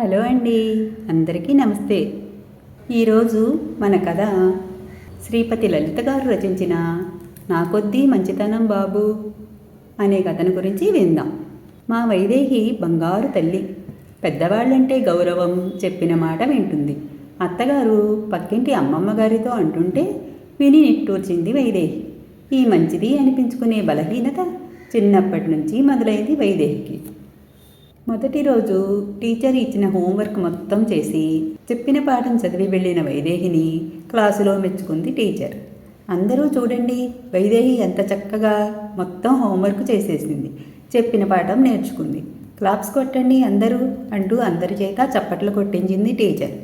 Hello అండి. అందరికీ నమస్తే. ఈరోజు మన కథ శ్రీపతి లలిత గారు రచించిన నా కొద్దీ మంచితనం బాబు అనే కథను గురించి విందాం. మా వైదేహి బంగారు తల్లి పెద్దవాళ్ళంటే గౌరవం చెప్పిన మాట వింటుంది. అత్తగారు పక్కింటి అమ్మమ్మ గారితో అంటుంటే విని నిట్టూర్చింది వైదేహి. ఈ మంచిది అనిపించుకునే బలహీనత చిన్నప్పటి నుంచి మొదలైంది వైదేహికి. మొదటి రోజు టీచర్ ఇచ్చిన హోంవర్క్ మొత్తం చేసి చెప్పిన పాఠం చదివి వెళ్ళిన వైదేహిని క్లాసులో మెచ్చుకుంది టీచర్. అందరూ చూడండి వైదేహి ఎంత చక్కగా మొత్తం హోంవర్క్ చేసేసింది. చెప్పిన పాఠం నేర్చుకుంది. క్లాప్స్ కొట్టండి అందరూ అంటూ అందరి చేత చప్పట్లు కొట్టించింది టీచర్.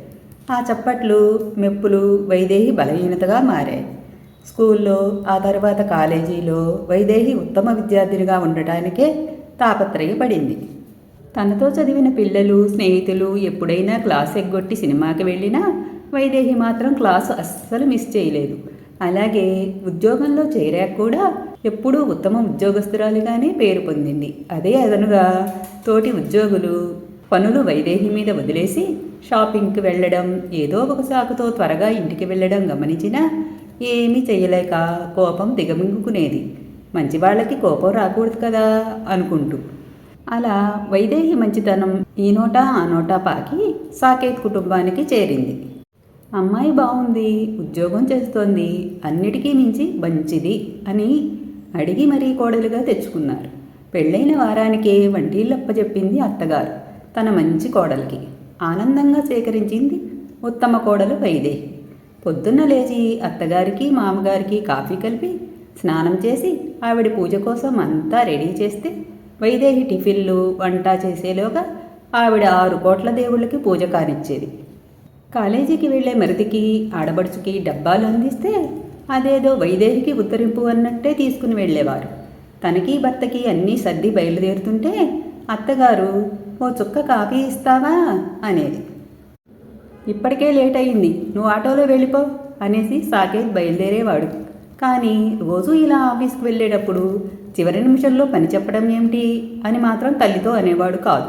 ఆ చప్పట్లు మెప్పులు వైదేహి బలహీనతగా మారాయి. స్కూల్లో ఆ తర్వాత కాలేజీలో వైదేహి ఉత్తమ విద్యార్థినిగా ఉండటానికే తాపత్రయపడింది. తనతో చదివిన పిల్లలు స్నేహితులు ఎప్పుడైనా క్లాస్ ఎగ్గొట్టి సినిమాకి వెళ్ళినా వైదేహి మాత్రం క్లాసు అస్సలు మిస్ చేయలేదు. అలాగే ఉద్యోగంలో చేరాక కూడా ఎప్పుడూ ఉత్తమ ఉద్యోగస్తురాలిగానే పేరు పొందింది. అదే అదనుగా తోటి ఉద్యోగులు పనులు వైదేహి మీద వదిలేసి షాపింగ్కి వెళ్ళడం ఏదో ఒక సాకుతో త్వరగా ఇంటికి వెళ్ళడం గమనించినా ఏమీ చేయలేక కోపం దిగమింగుకునేది. మంచి వాళ్ళకి కోపం రాకూడదు కదా అనుకుంటూ అలా వైదేహి మంచితనం ఈ నోటా ఆ నోటా పాకి సాకేత్ కుటుంబానికి చేరింది. అమ్మాయి బాగుంది ఉద్యోగం చేస్తోంది అన్నిటికీ మించి మంచిది అని అడిగి మరీ కోడలుగా తెచ్చుకున్నారు. పెళ్ళైన వారానికే వంటీళ్ళప్ప చెప్పింది అత్తగారు తన మంచి కోడలికి. ఆనందంగా సేకరించింది ఉత్తమ కోడలు వైదేహి. పొద్దున్న లేచి అత్తగారికి మామగారికి కాఫీ కలిపి స్నానం చేసి ఆవిడ పూజ కోసం అంతా రెడీ చేస్తే వైదేహి టిఫిన్లు వంట చేసేలోగా ఆవిడ ఆరు కోట్ల దేవుళ్ళకి పూజ కానిచ్చేది. కాలేజీకి వెళ్ళే మరిదికి ఆడబడుచుకి డబ్బాలు అందిస్తే అదేదో వైదేహికి ఉత్తరింపు అన్నట్టే తీసుకుని వెళ్ళేవారు. తనకి భర్తకి అన్నీ సర్ది బయలుదేరుతుంటే అత్తగారు ఓ చుక్క కాఫీ ఇస్తావా? అనేది. ఇప్పటికే లేట్ అయింది నువ్వు ఆటోలో వెళ్ళిపో అనేసి సాకేత్ బయలుదేరేవాడు. కానీ రోజు ఇలా ఆఫీస్కి వెళ్ళేటప్పుడు చివరి నిమిషంలో పని చెప్పడం ఏమిటి అని మాత్రం తల్లితో అనేవాడు కాదు.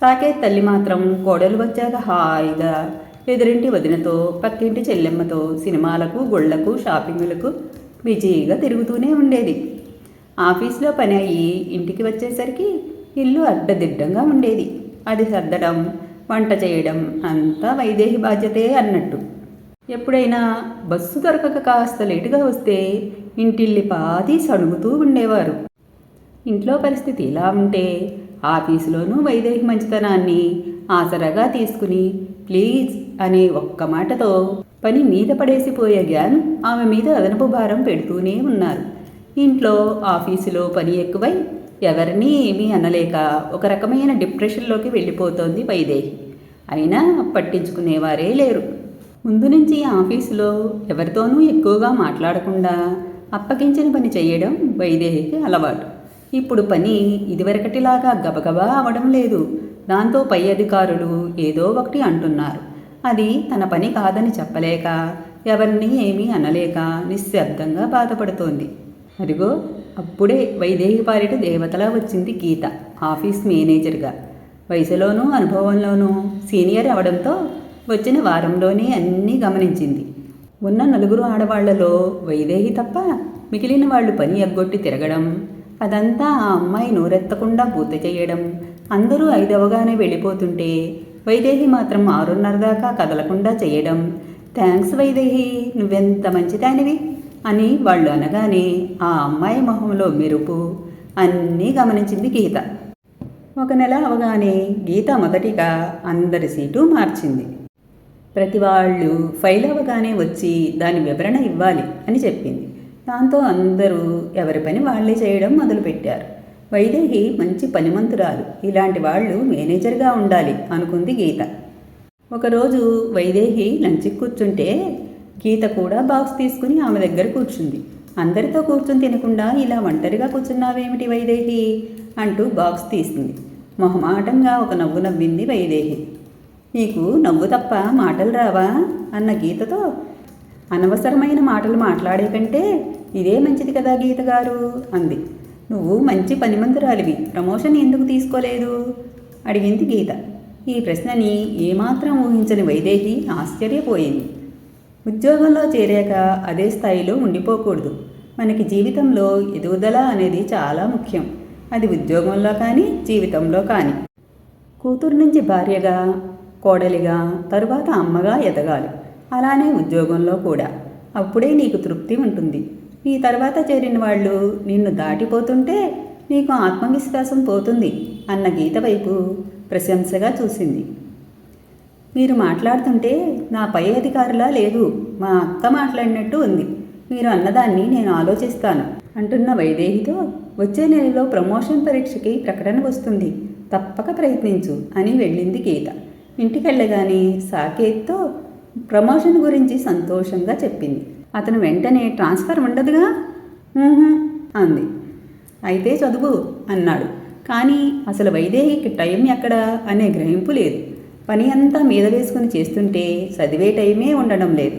సాకేత్ తల్లి మాత్రం కోడలు వచ్చాక హాయిగా ఎదురింటి వదినతో పక్కింటి చెల్లెమ్మతో సినిమాలకు గుళ్ళకు షాపింగులకు బిజీగా తిరుగుతూనే ఉండేది. ఆఫీస్లో పని అయ్యి ఇంటికి వచ్చేసరికి ఇల్లు అడ్డదిడ్డంగా ఉండేది. అది సర్దడం వంట చేయడం అంతా వైదేహి బాధ్యతే అన్నట్టు. ఎప్పుడైనా బస్సు దొరకక కాస్త లేటుగా వస్తే ఇంటిల్లి పాది సణుగుతూ ఉండేవారు. ఇంట్లో పరిస్థితి ఇలా ఉంటే ఆఫీసులోనూ వైదేహి మంచితనాన్ని ఆసరాగా తీసుకుని ప్లీజ్ అనే ఒక్క మాటతో పని మీద పడేసిపోయే గ్యాన్ ఆమె మీద అదనపు భారం పెడుతూనే ఉన్నారు. ఇంట్లో ఆఫీసులో పని ఎక్కువై ఎవరినీ ఏమీ అనలేక ఒక రకమైన డిప్రెషన్లోకి వెళ్ళిపోతోంది వైదేహి. అయినా పట్టించుకునేవారే లేరు. ముందు నుంచి ఆఫీసులో ఎవరితోనూ ఎక్కువగా మాట్లాడకుండా అప్పగించిన పని చేయడం వైదేహికి అలవాటు. ఇప్పుడు పని ఇదివరకటిలాగా గబగబా అవడం లేదు. దాంతో పై అధికారులు ఏదో ఒకటి అంటున్నారు. అది తన పని కాదని చెప్పలేక ఎవరిని ఏమీ అనలేక నిశ్శబ్దంగా బాధపడుతోంది. అదిగో అప్పుడే వైదేహి పాలిట దేవతలా వచ్చింది గీత ఆఫీస్ మేనేజర్గా. వయసులోనూ అనుభవంలోనూ సీనియర్ అవడంతో వచ్చిన వారంలోనే అన్నీ గమనించింది. ఉన్న నలుగురు ఆడవాళ్ళలో వైదేహి తప్ప మిగిలిన వాళ్ళు పని ఎగ్గొట్టి తిరగడం అదంతా ఆ అమ్మాయి నోరెత్తకుండా పూర్తి చేయడం అందరూ ఐదవగానే వెళ్ళిపోతుంటే వైదేహి మాత్రం ఆరున్నర దాకా కదలకుండా చేయడం థ్యాంక్స్ వైదేహి నువ్వెంత మంచిదానివి? అని వాళ్ళు అనగానే ఆ అమ్మాయి మొహంలో మెరుపు అన్నీ గమనించింది గీత. ఒక నెల అవగానే గీత మొదటిగా అందరి సీటు మార్చింది. ప్రతి వాళ్ళు ఫైల్ అవ్వగానే వచ్చి దాని వివరణ ఇవ్వాలి అని చెప్పింది. దాంతో అందరూ ఎవరి పని వాళ్ళే చేయడం మొదలుపెట్టారు. వైదేహి మంచి పనిమంతురాలు. ఇలాంటి వాళ్ళు మేనేజర్గా ఉండాలి అనుకుంది గీత. ఒకరోజు వైదేహి లంచ్కి కూర్చుంటే గీత కూడా బాక్స్ తీసుకుని ఆమె దగ్గర కూర్చుంది. అందరితో కూర్చుని తినకుండా ఇలా ఒంటరిగా కూర్చున్నావేమిటి వైదేహి? అంటూ బాక్స్ తీసింది. మొహమాటంగా ఒక నవ్వు నవ్వింది వైదేహి. నీకు నవ్వు తప్ప మాటలు రావా? అన్న గీతతో అనవసరమైన మాటలు మాట్లాడే కంటే ఇదే మంచిది కదా గీత గారు అంది. నువ్వు మంచి పనిమంతురాలివి. ప్రమోషన్ ఎందుకు తీసుకోలేదు? అడిగింది గీత. ఈ ప్రశ్నని ఏమాత్రం ఊహించని వైదేహి ఆశ్చర్యపోయింది. ఉద్యోగంలో చేరాక అదే స్థాయిలో ఉండిపోకూడదు. మనకి జీవితంలో ఎదుగుదల అనేది చాలా ముఖ్యం. అది ఉద్యోగంలో కానీ జీవితంలో కానీ. కూతురు నుంచి భార్యగా కోడలిగా తరువాత అమ్మగా ఎదగాలి. అలానే ఉద్యోగంలో కూడా. అప్పుడే నీకు తృప్తి ఉంటుంది. ఈ తర్వాత చేరిన వాళ్ళు నిన్ను దాటిపోతుంటే నీకు ఆత్మవిశ్వాసం పోతుంది అన్న గీత వైపు ప్రశంసగా చూసింది. మీరు మాట్లాడుతుంటే నా పై అధికారులా లేదు మా అక్క మాట్లాడినట్టు ఉంది. మీరు అన్నదాన్ని నేను ఆలోచిస్తాను అంటున్న వైదేహితో వచ్చే నెలలో ప్రమోషన్ పరీక్షకి ప్రకటన వస్తుంది. తప్పక ప్రయత్నించు అని వెళ్ళింది గీత. ఇంటికెళ్ళగానే సాకేత్తో ప్రమోషన్ గురించి సంతోషంగా చెప్పింది. అతను వెంటనే ట్రాన్స్ఫర్ ఉండదుగా? అంది. అయితే చదువు అన్నాడు. కానీ అసలు వైదేహికి టైం ఎక్కడ? అనే గ్రహింపు లేదు. పని అంతా మీద వేసుకుని చేస్తుంటే చదివే టైమే ఉండడం లేదు.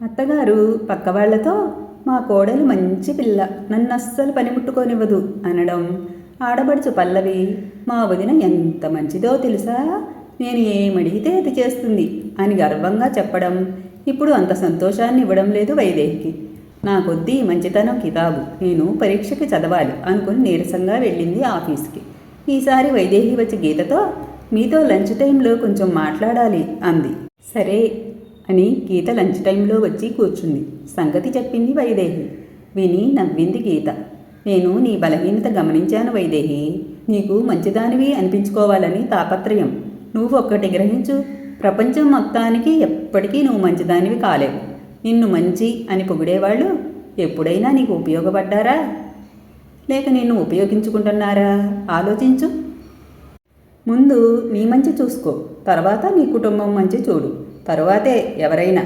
అత్తగారు పక్కవాళ్ళతో మా కోడలు మంచి పిల్ల నన్ను అస్సలు పనిముట్టుకోనివ్వదు అనడం ఆడబడుచు పల్లవి మా వదిన ఎంత మంచిదో తెలుసా? నేను ఏమడిగితే అది చేస్తుంది అని గర్వంగా చెప్పడం. ఇప్పుడు అంత సంతోషాన్ని ఇవ్వడం లేదు వైదేహికి. నా కొద్దీ మంచితనం కితాబు. నేను పరీక్షకి చదవాలి అనుకుని నీరసంగా వెళ్ళింది ఆఫీస్కి. ఈసారి వైదేహి వచ్చి గీతతో మీతో లంచ్ టైంలో కొంచెం మాట్లాడాలి అంది. సరే అని గీత లంచ్ టైంలో వచ్చి కూర్చుంది. సంగతి చెప్పింది వైదేహి. విని నవ్వింది గీత. నేను నీ బలహీనత గమనించాను వైదేహి. నీకు మంచిదానివి అనిపించుకోవాలని తాపత్రయం. నువ్వు ఒక్కటి గ్రహించు. ప్రపంచం మొత్తానికి ఎప్పటికీ నువ్వు మంచిదానివి కాలేవు. నిన్ను మంచి అని పొగిడేవాళ్ళు ఎప్పుడైనా నీకు ఉపయోగపడ్డారా? లేక నిన్ను ఉపయోగించుకుంటున్నారా? ఆలోచించు. ముందు నీ మంచి చూసుకో. తర్వాత నీ కుటుంబం మంచి చూడు. తర్వాతే ఎవరైనా.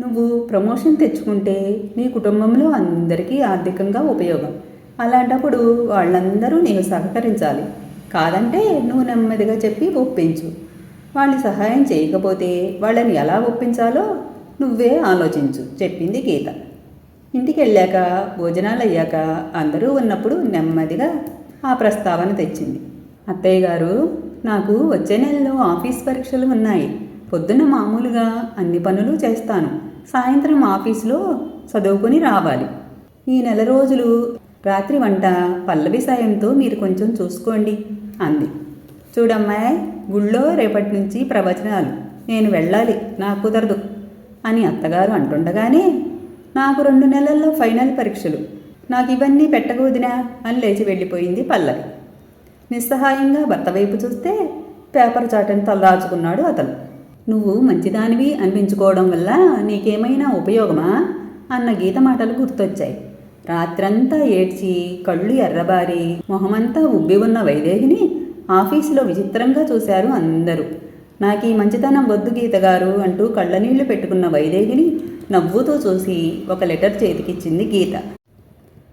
నువ్వు ప్రమోషన్ తెచ్చుకుంటే నీ కుటుంబంలో అందరికీ ఆర్థికంగా ఉపయోగం. అలాంటప్పుడు వాళ్ళందరూ నీకు సహకరించాలి. కాదంటే నువ్వు నెమ్మదిగా చెప్పి ఒప్పించు. వాళ్ళు సహాయం చేయకపోతే వాళ్ళని ఎలా ఒప్పించాలో నువ్వే ఆలోచించు చెప్పింది గీత. ఇంటికి వెళ్ళాక భోజనాలు అయ్యాక అందరూ ఉన్నప్పుడు నెమ్మదిగా ఆ ప్రస్తావన తెచ్చింది. అత్తయ్య గారు నాకు వచ్చే నెలలో ఆఫీస్ పరీక్షలు ఉన్నాయి. పొద్దున్న మామూలుగా అన్ని పనులు చేస్తాను. సాయంత్రం ఆఫీసులో చదువుకొని రావాలి. ఈ నెల రోజులు రాత్రి వంట పల్లవి సాయంతో మీరు కొంచెం చూసుకోండి. అంది. చూడమ్మాయి గుళ్ళో రేపటి నుంచి ప్రవచనాలు. నేను వెళ్ళాలి నాకు కుదరదు అని అత్తగారు అంటుండగానే నాకు రెండు నెలల్లో ఫైనల్ పరీక్షలు. నాకు ఇవన్నీ పెట్టకూదినా అని లేచి వెళ్ళిపోయింది పల్లవి. నిస్సహాయంగా భర్త వైపు చూస్తే పేపర్ చాటని తలదాచుకున్నాడు అతను. నువ్వు మంచిదానివి అనిపించుకోవడం వల్ల నీకేమైనా ఉపయోగమా? అన్న గీత మాటలు గుర్తొచ్చాయి. రాత్రంతా ఏడ్చి కళ్ళు ఎర్రబారి మొహమంతా ఉబ్బి ఉన్న వైదేహిని ఆఫీసులో విచిత్రంగా చూశారు అందరూ. నాకు ఈ మంచితనం వద్దు గీతగారు అంటూ కళ్ళనీళ్ళు పెట్టుకున్న వైదేహిని నవ్వుతూ చూసి ఒక లెటర్ చేతికిచ్చింది గీత.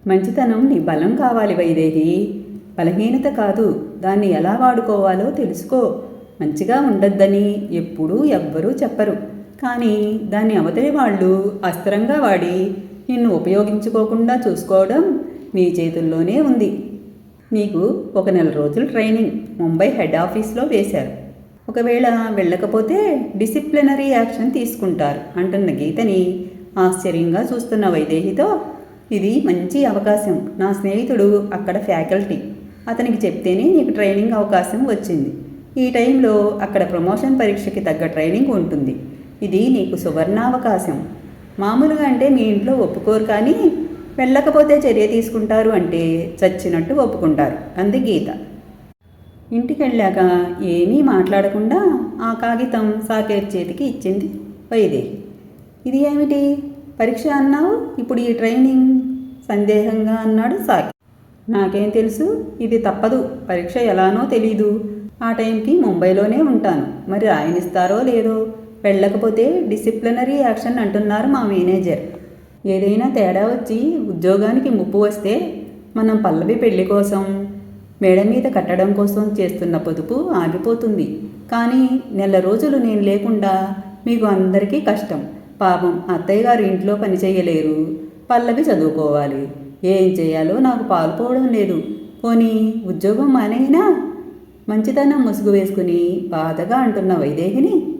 మంచితనం నీ బలం కావాలి వైదేహి. బలహీనత కాదు దాన్ని ఎలా వాడుకోవాలో తెలుసుకో. మంచిగా ఉండొద్దని ఎప్పుడూ ఎవ్వరూ చెప్పరు. కానీ దాన్ని అవతలి వాళ్ళు అస్త్రంగా వాడి నిన్ను ఉపయోగించుకోకుండా చూసుకోవడం నీ చేతుల్లోనే ఉంది. నీకు ఒక నెల రోజులు ట్రైనింగ్ ముంబై హెడ్ ఆఫీస్లో వేశారు. ఒకవేళ వెళ్ళకపోతే డిసిప్లినరీ యాక్షన్ తీసుకుంటారు అంటున్న గీతని ఆశ్చర్యంగా చూస్తున్న వైదేహితో. ఇది మంచి అవకాశం. నా స్నేహితుడు అక్కడ ఫ్యాకల్టీ. అతనికి చెప్తేనే నీకు ట్రైనింగ్ అవకాశం వచ్చింది. ఈ టైంలో అక్కడ ప్రమోషన్ పరీక్షకి తగ్గ ట్రైనింగ్ ఉంటుంది. ఇది నీకు సువర్ణావకాశం. మామూలుగా అంటే మీ ఇంట్లో ఒప్పుకోరు కానీ వెళ్ళకపోతే చర్య తీసుకుంటారు అంటే చచ్చినట్టు ఒప్పుకుంటారు. అంది గీత. ఇంటికి వెళ్ళాక ఏమీ మాట్లాడకుండా ఆ కాగితం సాకేర్ చేతికి ఇచ్చింది వైదేహి ఇది ఏమిటి? పరీక్ష అన్నావు? ఇప్పుడు ఈ ట్రైనింగ్? సందేహంగా అన్నాడు సాకి నాకేం తెలుసు? ఇది తప్పదు. పరీక్ష ఎలానో తెలీదు. ఆ టైంకి ముంబైలోనే ఉంటాను. మరి రాయనిస్తారో లేదో? వెళ్ళకపోతే డిసిప్లినరీ యాక్షన్ అంటున్నారు మా మేనేజర్. ఏదైనా తేడా వచ్చి ఉద్యోగానికి ముప్పు వస్తే మనం పల్లవి పెళ్ళి కోసం మేడ మీద కట్టడం కోసం చేస్తున్న పొదుపు ఆగిపోతుంది. కానీ నెల రోజులు నేను లేకుండా మీకు అందరికీ కష్టం. పాపం అత్తయ్య గారు ఇంట్లో పని చేయలేరు. పల్లవి చదువుకోవాలి. ఏం చేయాలో నాకు పాల్పోవడం లేదు. పోనీ ఉద్యోగం మానేయినా మంచితనం ముసుగు వేసుకుని బాధగా అంటున్న వైదేహిని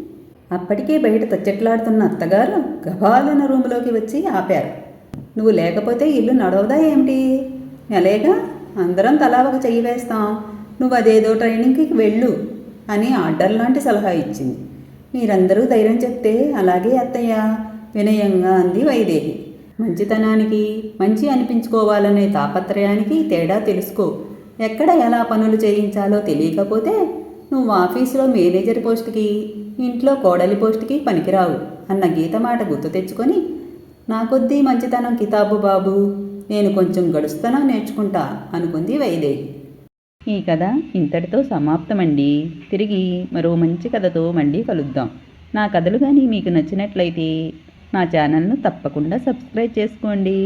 అప్పటికే బయట తచ్చెట్లాడుతున్న అత్తగారు గబాలున్న రూములోకి వచ్చి ఆపారు. నువ్వు లేకపోతే ఇల్లు నడవదా ఏమిటి? నెలేగా అందరం తలా ఒక చెయ్యి వేస్తాం. నువ్వు అదేదో ట్రైనింగ్కి వెళ్ళు అని ఆర్డర్ లాంటి సలహా ఇచ్చింది. మీరందరూ ధైర్యం చెప్తే అలాగే అత్తయ్య వినయంగా అంది వైదేహి. మంచితనానికి మంచి అనిపించుకోవాలనే తాపత్రయానికి తేడా తెలుసుకో. ఎక్కడ ఎలా పనులు చేయించాలో తెలియకపోతే నువ్వు ఆఫీసులో మేనేజర్ పోస్ట్కి ఇంట్లో కోడలి పోస్ట్కి పనికిరావు అన్న గీత మాట గుర్తు తెచ్చుకొని నా కొద్దీ మంచితనం కితాబు బాబు నేను కొంచెం గడుస్తనం నేర్చుకుంటా అనుకుంది వైదేహి ఈ కథ ఇంతటితో సమాప్తమండి. తిరిగి మరో మంచి కథతో మళ్ళీ కలుద్దాం. నా కథలు కానీ మీకు నచ్చినట్లయితే నా ఛానల్ను తప్పకుండా సబ్స్క్రైబ్ చేసుకోండి.